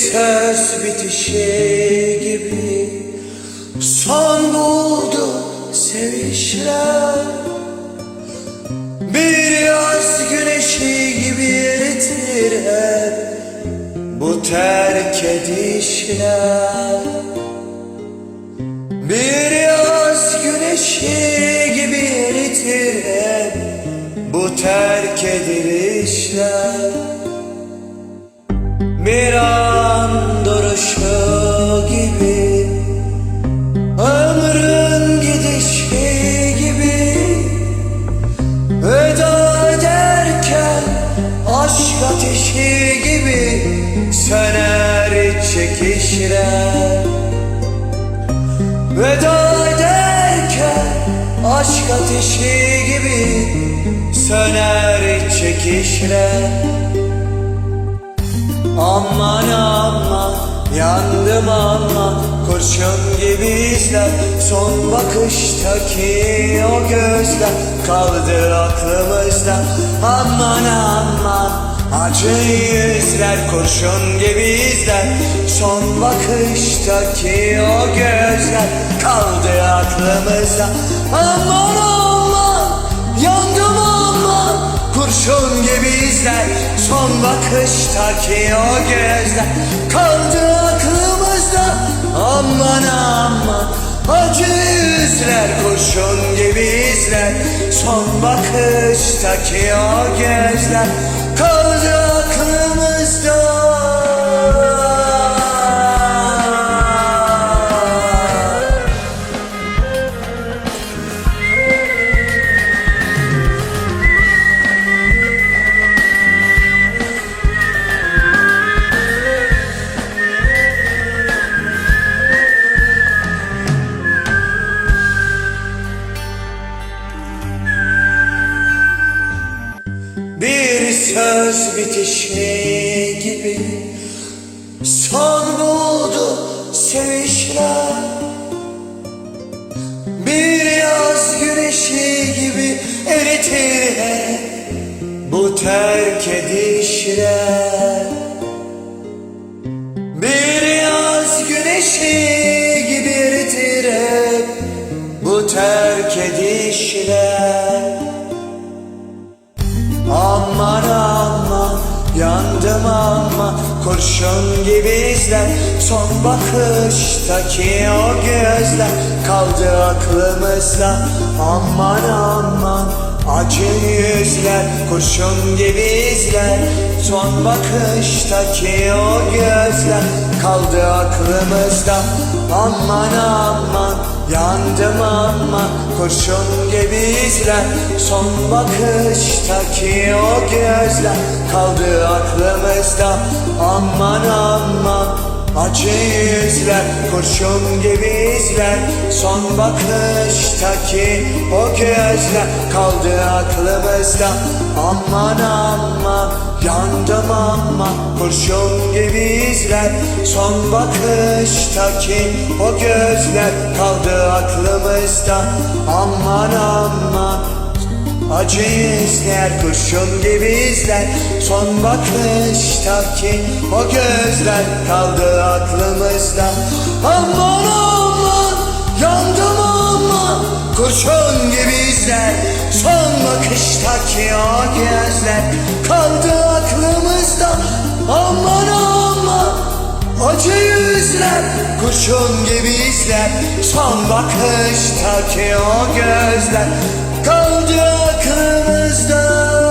söz bitişi gibi Son buldu sevişler Bir yaz güneşi gibi eritir hep Bu terk edişler Bir yaz güneşi gibi eritir hep Bu terk edilişler. Bir duruşu gibi Ömrün gidişi gibi. Veda ederken aşk ateşi gibi Söner çekişler Veda ederken aşk ateşi gibi Söner çekişler Aman aman yandım aman Kurşun gibi izler. Son bakıştaki o gözler Kaldı aklımızda. Aman aman Acı yüzler kurşun gibi izler. Son bakıştaki o gözler Kaldı aklımızda. Aman aman yandım aman Kurşun gibi izler son bakıştaki o gözler Kaldı aklımızda. Aman aman Acı yüzler kurşun gibi izler. Son bakıştaki o gözler Bir söz bitişi gibi Son buldu sevişler. Bir yaz güneşi gibi eritir Bu terk edişler. Bir yaz güneşi Kurşun gibi izler. Son bakıştaki o gözler Kaldı aklımızda. Aman aman Acı yüzler kurşun gibi izler. Son bakıştaki o gözler Kaldı aklımızda. Aman aman Yandım ama kurşun gibi izler. Son bakıştaki o gözler Kaldı aklımızda. Aman aman Acı yüzler kurşun gibi izler. Son bakıştaki o gözler Kaldı aklımızda. Aman aman Yandım ama kurşun gibi izler. Son bakıştaki o gözler Kaldı aklımızda. Aman aman Acı izler kurşun gibi izler. Son bakıştaki o gözler kaldı aklımızda. Aman aman yandım aman Kurşun gibi izler. Son bakıştaki o gözler Kaldı aman aman Acı yüzler kurşun gibi izler. Son bakıştaki o gözler Kaldı aklımızda